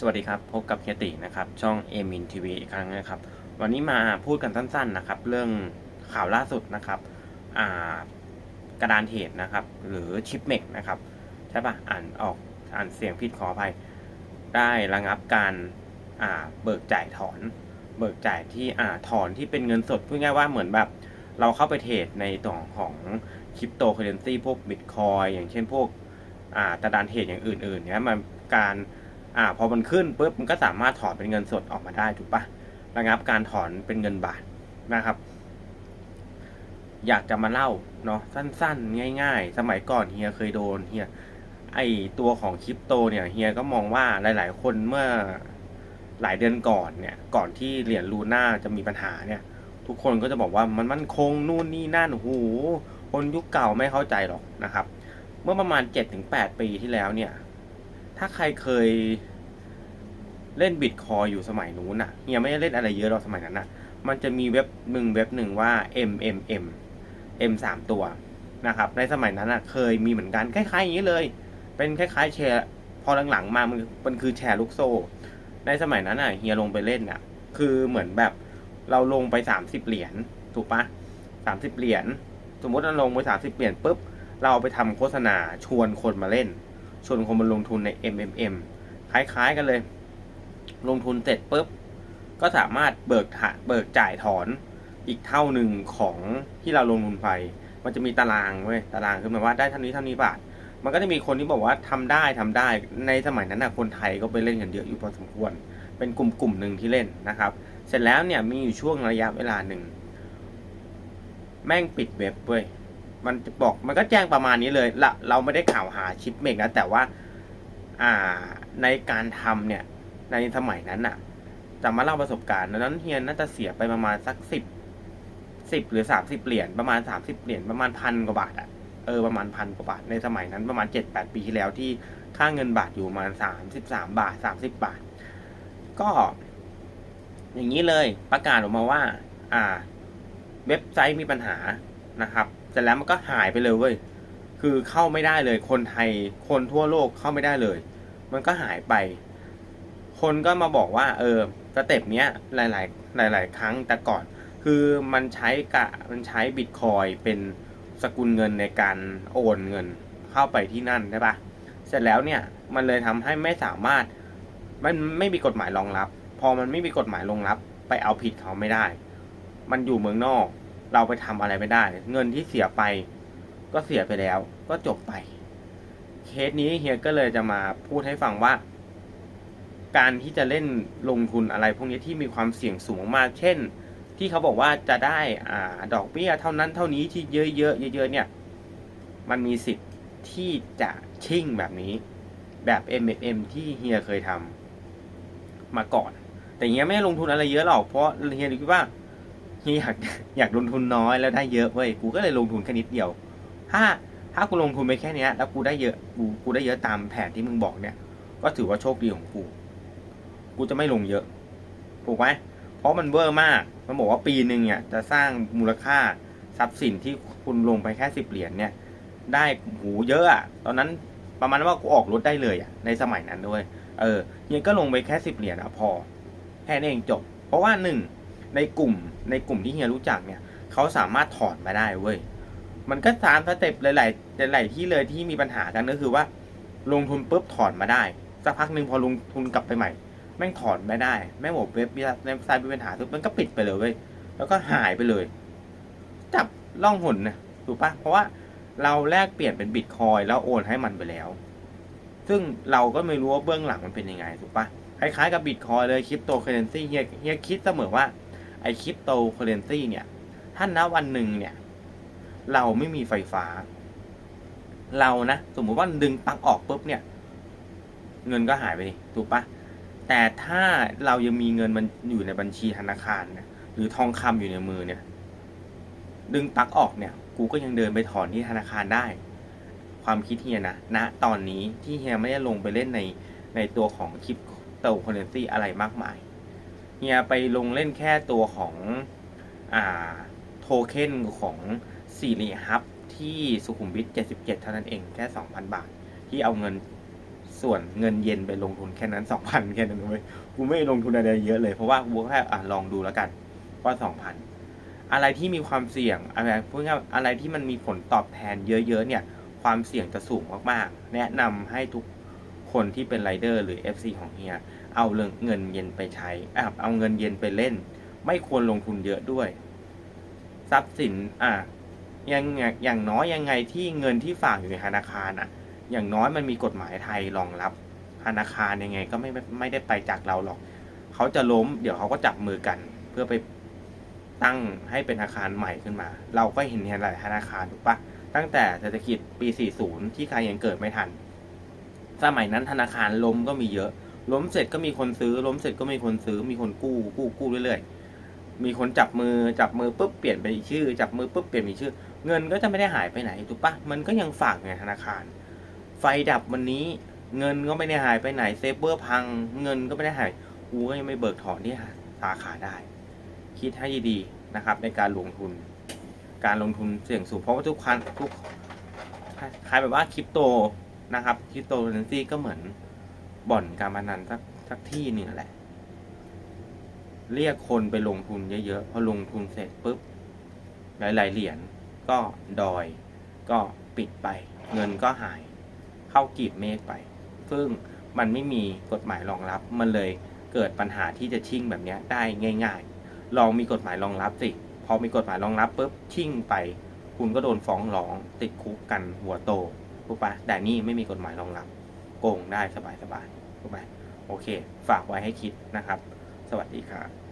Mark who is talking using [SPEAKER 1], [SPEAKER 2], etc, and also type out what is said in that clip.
[SPEAKER 1] สวัสดีครับ พบกับเฮียตินะครับช่องเอมินทีวีอีกครั้งนะครับ วันนี้มาพูดกันสั้นๆนะครับ เรื่องข่าวล่าสุดนะครับกระดานเทรดนะครับ หรือชิปเมกนะครับใช่ปะอ่านออกอ่านเสียงผิดขออภัย ได้ระงับการเบิกจ่ายถอน เบิกจ่ายที่อถอนที่เป็นเงินสดพูดง่ายว่าเหมือนแบบเราเข้าไปเทรดในตัวของคริปโตเคอเรนซีพวกบิตคอยอย่างเช่นพวกกระดานเทรดอย่างอื่นๆเนี้ยมันการ อ่าพอมันขึ้นปุ๊บมันก็สามารถถอนเป็นเงินสดออกมาได้ถูกปะระงับการถอนเป็นเงินบาทนะครับ อยากจะมาเล่าเนาะสั้นๆ ง่าย ๆ สมัยก่อนเฮียเคยโดนเฮียไอตัวของคริปโตเนี่ยเฮียก็มองว่าหลาย ๆ คนเมื่อหลายเดือนก่อนเนี่ยก่อนที่เหรียญลูน่าจะมีปัญหาเนี่ย ทุกคนก็จะบอกว่ามันมั่นคงนู่นนี่นั่นโอ้โหคนยุคเก่าไม่เข้าใจหรอกนะครับ เมื่อประมาณ 7-8 ปีที่แล้วเนี่ย ถ้าใครเคยเล่นบิตคอยอยู่สมัยนู้นอะเฮียไม่ได้เล่นอะไรเยอะหรอกสมัยนั้นอะ มันจะมีเว็บหนึ่งเว็บหนึ่งว่า MMM M สามตัวนะครับ ในสมัยนั้นอะ เคยมีเหมือนกันคล้ายๆอย่างนี้เลย เป็นคล้าย ๆ แชร์พอหลังๆมามันมันคือแชร์ลูกโซ่ ในสมัยนั้นอะเฮียลงไปเล่นอะ คือเหมือนแบบเราลงไปสามสิบเหรียญถูกปะสามสิบเหรียญสมมติเราลงไปสามสิบเหรียญปุ๊บเราเอาไปทำโฆษณาชวนคนมาเล่น ชวนคนมาลงทุนใน MMM คล้ายๆกันเลย ลงทุนเสร็จปุ๊บ ก็สามารถเบิกถเบิกจ่ายถอนอีกเท่าหนึ่งของที่เราลงทุนไป มันจะมีตารางเว้ย ตารางคือหมายว่าได้เท่านี้เท่านี้บาท มันก็จะมีคนที่บอกว่าทำได้ทำได้ ในสมัยนั้นนะคนไทยก็ไปเล่นกันเยอะอยู่พอสมควร เป็นกลุ่มกลุ่มหนึ่งที่เล่นนะครับ เสร็จแล้วเนี่ยมีอยู่ช่วงระยะเวลาหนึ่ง แม่งปิดเว็บเว้ย มันบอกมันก็แจ้งประมาณนี้เลยละเราไม่ได้ข่าวหาชิปเมกนะแต่ว่า อ่าในการทำเนี่ย ในสมัยนั้นน่ะจะมาเล่าประสบการณ์นั้นเฮียนน่าจะเสียไปประมาณสักสิบสิบหรือสามสิบเหรียญประมาณสามสิบเหรียญประมาณพันกว่าบาทอะเออประมาณพันกว่าบาทในสมัยนั้นประมาณเจ็ดแปดปีที่แล้วที่ค่าเงินบาทอยู่ประมาณสามสิบสามบาทสามสิบบาท ก็ อย่างนี้เลยประกาศออกมาว่า อ่า เว็บไซต์มีปัญหานะครับ สร็จแล้วมันก็หายไปเลยเว้ยคือเข้าไม่ได้เลย คนไทยคนทั่วโลกเข้าไม่ได้เลย มันก็หายไป คนก็มาบอกว่า เออสเต็ปเนี้ยหลาย ๆ หลาย ๆ ครั้งแต่ก่อน คือมันใช้กะมันใช้บิตคอยเป็นสกุลเงินในการโอนเงินเข้าไปที่นั่นใช่ปะเสร็จแล้วเนี่ยมันเลยทำให้ไม่สามารถมันไม่มีกฎหมายรองรับ พอมันไม่มีกฎหมายรองรับ ไปเอาผิดเขาไม่ได้ มันอยู่เมืองนอก เราไปทำอะไรไม่ได้ เงินที่เสียไป ก็เสียไปแล้ว ก็จบไป เคสนี้เฮียก็เลยจะมาพูดให้ฟังว่า การที่จะเล่นลงทุนอะไรพวกนี้ที่มีความเสี่ยงสูงมาก เช่น ที่เขาบอกว่าจะได้อ่าดอกเบี้ยเท่านั้นเท่านี้ที่เยอะๆเยอะๆเนี่ย มันมีสิทธิ์ที่จะชิ่งแบบนี้ แบบ MMM ที่เฮียเคยทำมาก่อน แต่เฮียไม่ลงทุนอะไรเยอะหรอกเพราะเฮียคิดว่า เฮียอยากอยากลงทุนน้อยแล้วได้เยอะเว้ยกูก็เลยลงทุนแค่นิดเดียว ถ้าถ้ากูลงทุนไปแค่นี้แล้วกูได้เยอะกูกูได้เยอะตามแผนที่มึงบอกเนี่ย ก็ถือว่าโชคดีของกู กูจะไม่ลงเยอะถูกไหมเพราะมันเวอร์มากมันบอกว่าปีหนึ่งเนี่ยจะสร้างมูลค่าทรัพย์สินที่คุณลงไปแค่สิบเหรียญเนี่ย ได้หูเยอะอะตอนนั้นประมาณว่ากูออกรถได้เลยอะในสมัยนั้นด้วย เออเฮียก็ลงไปแค่สิบเหรียญอะพอแค่นั้นเองจบ เพราะว่าหนึ่ง ในกลุ่มในกลุ่มที่เฮียรู้จักเนี่ยเขาสามารถถอนมาได้เว้ยมันก็ตามสเต็ปหลาย ๆ หลาย ๆ ที่เลยที่มีปัญหากันก็คือว่า ลงทุนปุ๊บถอนมาได้สักพักหนึ่งพอลงทุนกลับไปใหม่ แม่งถอนไม่ได้ แม่งบอกเว็บเว็บไซต์มีปัญหาปุ๊บมันก็ปิดไปเลยเว้ยแล้วก็หายไปเลย จับล่องหนนะถูกปะเพราะว่าเราแลกเปลี่ยนเป็นบิตคอยแล้วโอนให้มันไปแล้ว ซึ่งเราก็ไม่รู้ว่าเบื้องหลังมันเป็นยังไงถูกปะคล้าย ๆ กับบิตคอยเลยคริปโตเคอเรนซีเฮียเฮียคิดเสมอว่า ไอคริปโตเคอเรนซีเนี่ย ถ้าณวันหนึ่งเนี่ย เราไม่มีไฟฟ้า เรานะ สมมุติว่าดึงปลั๊กออกปุ๊บเนี่ย เงินก็หายไปดิถูกปะแต่ถ้าเรายังมีเงินมันอยู่ในบัญชีธนาคารเนี่ยหรือทองคำอยู่ในมือเนี่ย ดึงปลั๊กออกเนี่ย กูก็ยังเดินไปถอนที่ธนาคารได้ ความคิดเฮียนะณตอนนี้ที่เฮียไม่ได้ลงไปเล่นในในตัวของคริปโตเคอเรนซีอะไรมากมาย เฮียไปลงเล่นแค่ตัวของอ่าโทเค็นของซีรีฮับที่สุขุมวิท 77 เท่านั้นเองแค่ 2,000 บาท ที่เอาเงินส่วนเงินเย็นไปลงทุนแค่นั้นสองพันแค่นั้นเว้ยกูไม่ลงทุนอะไรเยอะเลย เพราะว่ากูแค่ลองดูแล้วกันว่าสองพันอะไรที่มีความเสี่ยงอะไรพวกนี้ายอะไรที่มันมีผลตอบแทนเยอะๆเนี่ย ความเสี่ยงจะสูงมากๆ แนะนำให้ทุกคนที่เป็นไรเดอร์หรือ FC ของเฮีย เอาเงินเย็นไปใช้อะเอาเงินเย็นไปเล่น ไม่ควรลงทุนเยอะด้วย ทรัพย์สินอะยังอย่างน้อยยังไงที่เงินที่ฝากอยู่ในธนาคารอะ อย่างน้อยมันมีกฎหมายไทยรองรับธนาคารยังไงก็ไม่ไม่ได้ไปจากเราหรอก เขาจะล้ม เดี๋ยวเขาก็จับมือกัน เพื่อไปตั้งให้เป็นอาคารใหม่ขึ้นมา เราก็เห็นเห็นหลายธนาคารถูกปะตั้งแต่เศรษฐกิจปี 40 ที่ใครยังเกิดไม่ทัน สมัยนั้นธนาคารล้มก็มีเยอะ ล้มเสร็จก็มีคนซื้อ ล้มเสร็จก็มีคนซื้อ มีคนกู้ กู้กู้เรื่อยๆ มีคนจับมือ จับมือปุ๊บเปลี่ยนไปอีกชื่อ จับมือปุ๊บเปลี่ยนเป็นอีกชื่อ เงินก็จะไม่ได้หายไปไหนถูกปะมันก็ยังฝากในธนาคาร ไฟดับวันนี้ เงินก็ไม่ได้หายไปไหน เซฟเวอร์พัง เงินก็ไม่ได้หายกูก็ยังไม่เบิกถอนที่สาขาได้ คิดให้ดีๆนะครับ ในการลงทุน การลงทุนเสี่ยงสูงเพราะว่าทุกคันทุกคล้ายแบบว่าคริปโตนะครับ คริปโตเคอเรนซีก็เหมือน บ่อนการพนันสักสักที่หนึ่งแหละ เรียกคนไปลงทุนเยอะๆพอลงทุนเสร็จปุ๊บหลายๆเหรียญก็ดอย ก็ปิดไป เงินก็หาย เข้ากีบเมฆไป ซึ่งมันไม่มีกฎหมายรองรับ มันเลยเกิดปัญหาที่จะชิ่งแบบนี้ได้ง่าย ๆ ลองมีกฎหมายรองรับสิพอมีกฎหมายรองรับปุ๊บชิ่งไป คุณก็โดนฟ้องร้อง ติดคุกกันหัวโตถูกปะแต่นี่ไม่มีกฎหมายรองรับ โกงได้สบายๆ ถูกไหมโอเค ฝากไว้ให้คิดนะครับ สวัสดีครับ